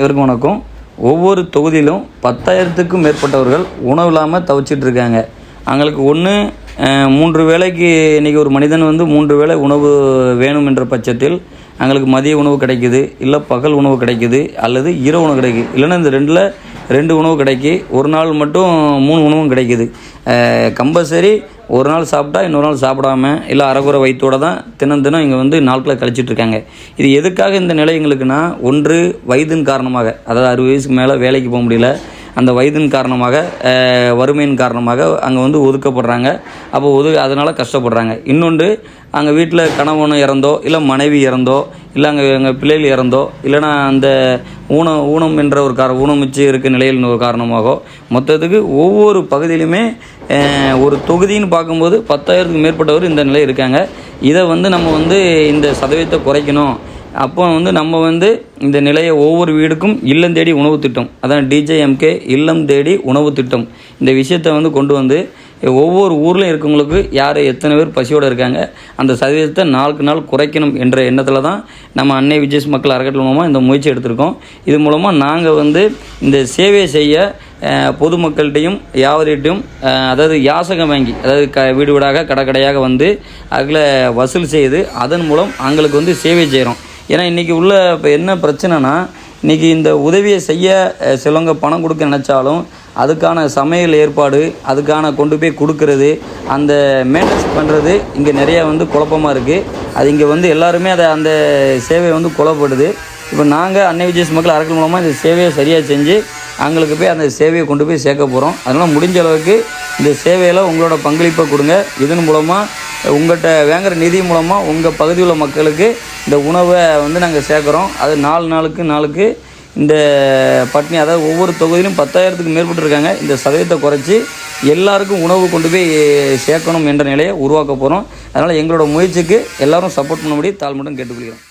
இவருக்கும் வணக்கம். ஒவ்வொரு தொகுதியிலும் பத்தாயிரத்துக்கும் மேற்பட்டவர்கள் உணவு இல்லாமல் தவிச்சிட்டு இருக்காங்க. அவங்களுக்கு ஒன்று மூன்று வேளைக்கு இன்றைக்கி ஒரு மனிதன் வந்து மூன்று வேளை உணவு வேணும் என்ற பட்சத்தில் அவங்களுக்கு மதிய உணவு கிடைக்குது இல்லை பகல் உணவு கிடைக்குது அல்லது இரவு உணவு கிடைக்குது. இல்லைன்னா இந்த ரெண்டில் ரெண்டு உணவு கிடைக்கி. ஒரு நாள் மட்டும் மூணு உணவும் கிடைக்குது. கம்பல்சரி ஒரு நாள் சாப்பிட்டா இன்னொரு நாள் சாப்பிடாம இல்லை அரைக்குறை வயிற்றோட தான் தினம் தினம் இங்கே வந்து நாட்களை கழிச்சிட்ருக்காங்க இது எதுக்காக இந்த நிலை எங்களுக்குன்னா ஒன்று வயதின் காரணமாக அதாவது அறுபது வயசுக்கு மேலே வேலைக்கு போக முடியல. அந்த வயதின் காரணமாக வறுமையின் காரணமாக அங்கே வந்து ஒதுக்கப்படுறாங்க. அப்போ ஒது அதனால் கஷ்டப்படுறாங்க. இன்னொன்று அங்கே வீட்டில் கணவன் இறந்தோ இல்லை மனைவி இறந்தோ இல்லை அங்கே எங்கள் பிள்ளைகள் இறந்தோ இல்லைன்னா அந்த ஊனம் ஊனம் என்ற ஒரு கார ஊனமிச்சு இருக்க நிலையில் ஒரு காரணமாகோ மொத்தத்துக்கு ஒவ்வொரு பகுதியிலுமே ஒரு தொகுதின்னு பார்க்கும்போது பத்தாயிரத்துக்கு மேற்பட்டவர் இந்த நிலை இருக்காங்க. இதை வந்து நம்ம வந்து இந்த சதவீதத்தை குறைக்கணும். அப்போ வந்து நம்ம வந்து இந்த நிலையை ஒவ்வொரு வீடுக்கும் இல்லம் தேடி உணவு திட்டம். அதான் டிஜேஎம்கே இல்லம் தேடி உணவு திட்டம். இந்த விஷயத்தை வந்து கொண்டு வந்து ஒவ்வொரு ஊர்லேயும் இருக்கவங்களுக்கு யார் எத்தனை பேர் பசியோடு இருக்காங்க அந்த சதவீதத்தை நாளுக்கு நாள் குறைக்கணும் என்ற எண்ணத்தில் தான் நம்ம அன்னை விஜயஸ் மக்கள் அறக்கட்டளை மூலமாக இந்த முயற்சி எடுத்திருக்கோம். இது மூலமாக நாங்கள் வந்து இந்த சேவை செய்ய பொதுமக்கள்கிட்டையும் யாவர்கிட்டையும் அதாவது யாசகம் வாங்கி அதாவது க வீடு வீடாக கடை கடையாக வந்து அதில் வசூல் செய்து அதன் மூலம் அவங்களுக்கு வந்து சேவை செய்கிறோம் ஏன்னா இன்றைக்கி உள்ள இப்போ என்ன பிரச்சனைனா இன்றைக்கி இந்த உதவியை செய்ய சிலவங்க பணம் கொடுக்க நினச்சாலும் அதுக்கான சமையல் ஏற்பாடு அதுக்கான கொண்டு போய் கொடுக்கறது அந்த மெயின்டெனன்ஸ் பண்ணுறது இங்கே நிறையா வந்து குழப்பமாக இருக்குது அது இங்கே வந்து எல்லாருமே அதை அந்த சேவை வந்து குழப்படுது இப்போ நாங்கள் அன்னை விஜயஸ் மக்கள் அரக்கல் மூலமாக இந்த சேவையை சரியாக செஞ்சு அவங்களுக்கு போய் அந்த சேவையை கொண்டு போய் சேர்க்க போகிறோம் அதனால் முடிஞ்ச அளவுக்கு இந்த சேவையில் உங்களோட பங்களிப்பை கொடுங்க. இதன் மூலமாக உங்கள்கிட்ட வாங்குற நிதி மூலமாக உங்கள் பகுதியில் உள்ள மக்களுக்கு இந்த உணவை வந்து நாங்கள் சேர்க்குறோம். அது நாலு நாளுக்கு நாளுக்கு இந்த பட்னி அதாவது ஒவ்வொரு தொகுதியிலும் பத்தாயிரத்துக்கு மேற்பட்டிருக்காங்க இந்த சதவீதத்தை குறைச்சி எல்லாருக்கும் உணவு கொண்டு போய் சேர்க்கணும் என்ற நிலையை உருவாக்க போகிறோம் அதனால் எங்களோட முயற்சிக்கு எல்லோரும் சப்போர்ட் பண்ணும்படி தாழ்மையுடன் கேட்டுக்கொள்கிறோம்.